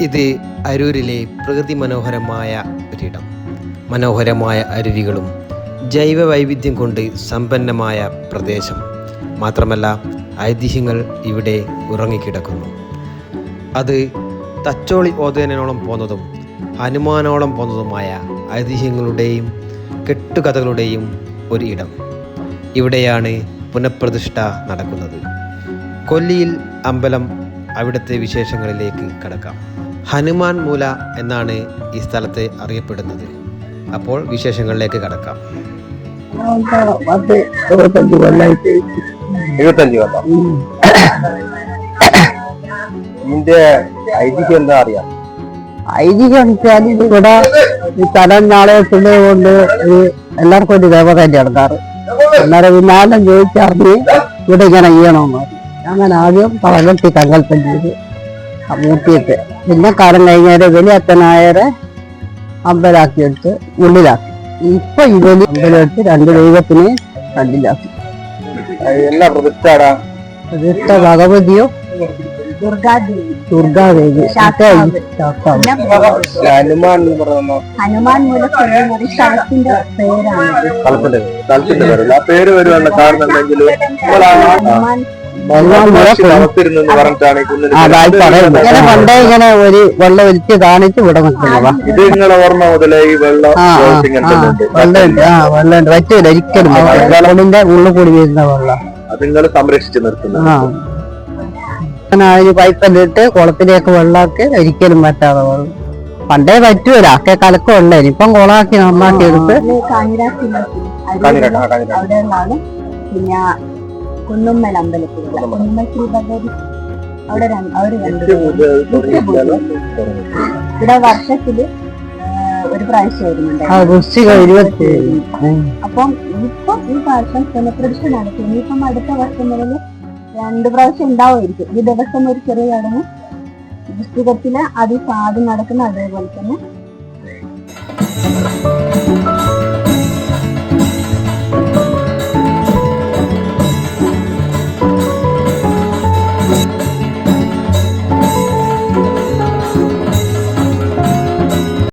ഇത് അരൂരിലെ പ്രകൃതി മനോഹരമായ ഒരിടം. മനോഹരമായ അരുവികളും ജൈവ വൈവിധ്യം കൊണ്ട് സമ്പന്നമായ പ്രദേശം. മാത്രമല്ല ഐതിഹ്യങ്ങൾ ഇവിടെ ഉറങ്ങിക്കിടക്കുന്നു. അത് തച്ചോളി ഓതേനോളം പോന്നതും ഹനുമാനോളം പോന്നതുമായ ഐതിഹ്യങ്ങളുടെയും കെട്ടുകഥകളുടെയും ഒരു ഇടം. ഇവിടെയാണ് പുനഃപ്രതിഷ്ഠ നടക്കുന്നത്. കൊല്ലിയിൽ അമ്പലം അവിടുത്തെ വിശേഷങ്ങളിലേക്ക് കടക്കാം. ഹനുമാൻ മൂല എന്നാണ് ഈ സ്ഥലത്തെ അറിയപ്പെടുന്നത്. അപ്പോൾ വിശേഷങ്ങളിലേക്ക് കടക്കാം. എഴുപത്തഞ്ച് കൊല്ലം. ഇതിന്റെ ഐതിഹ്യം എന്താ അറിയാം? ഐതിഹ്യം വെച്ചാൽ ഇവിടെ ഈ സ്ഥലം നാളെ കൊണ്ട് ഒരു എല്ലാവർക്കും ഒരു ദേവതന്റെ നടക്കാറ് അന്നേരം പിന്നാലും ചോദിച്ചറിഞ്ഞ് ഇവിടെ ഇങ്ങനെ ചെയ്യണമെന്ന്. അങ്ങനെ ആദ്യം പറഞ്ഞിട്ട് തങ്കൽപ്പം ചെയ്ത്. ആ മൂർത്തിയിട്ട് പിന്നെ കാലം കഴിഞ്ഞാൽ വലിയത്തനായരെ അമ്പലാക്കി എടുത്ത് ഉള്ളിലാക്കി. ഇപ്പൊ ഈ അമ്പലത്തിൽ രണ്ട് ദൈവത്തിനെ കണ്ടിലാക്കി പ്രതിഷ്ഠ ഭഗവതിയോ? ദുർഗാദേവി ദുർഗാദേവി. ഹനുമാൻ ഹനുമാൻ സ്ഥലത്തിന്റെ പേരാണ്. പേര്. വരുവാണ് കാണുന്നുണ്ടെങ്കിൽ ഹനുമാൻ ഇങ്ങനെ പണ്ടേ ഇങ്ങനെ ഒരു വെള്ളം ഒലിച്ച് കാണിച്ച് ഇവിടെ നിൽക്കുന്നതാ. ഇത് നിങ്ങളെ ഓർമ്മ മുതലേ ഈ വെള്ളം ആ ആ, ഇങ്ങനെ ആ തന്നെ ഉണ്ട്. വെള്ളമുണ്ട് ആ വെള്ളമുണ്ട് പറ്റൂല ഒരിക്കലും ഉള്ളിൽ കൂടി വരുന്ന വെള്ളം. അത് നിങ്ങൾ സംരക്ഷിച്ച് നിർത്തുന്നത് ആ. ഒരു പൈപ്പെല്ലാം ഇട്ട് കുളത്തിലേക്ക് വെള്ളമാക്കി ഒരിക്കലും പറ്റാതെ വെള്ളം പണ്ടേ പറ്റൂല ഒക്കെ കലക്കം ഉണ്ടായിരുന്നു ഇപ്പം കുളമാക്കി നന്നാക്കി എടുത്ത് പിന്നെ കുന്നുമ്മൽ. അമ്പലത്തിലുള്ള കുന്നുമ്മൽ ശ്രീ ഭഗവതി അവിടെ അവർ ഇവിടെ വർഷത്തിൽ ഒരു പ്രാവശ്യം വരുന്നുണ്ട്. ആ വൃശ്ചിക ഇരുപത്തി ഉം. അപ്പം ഇപ്പം ഈ പ്രാവശ്യം പുനഃപ്രതിഷ്ഠ നടത്തി ഇനിയിപ്പം അടുത്ത വർഷം മുതൽ രണ്ട് പ്രാവശ്യം ഉണ്ടാവുമായിരിക്കും. ഈ ദിവസം ഒരു ചെറിയ ചടങ്ങ് പുസ്തകത്തിൽ അത് സാധു നടക്കുന്ന അതേപോലെ തന്നെ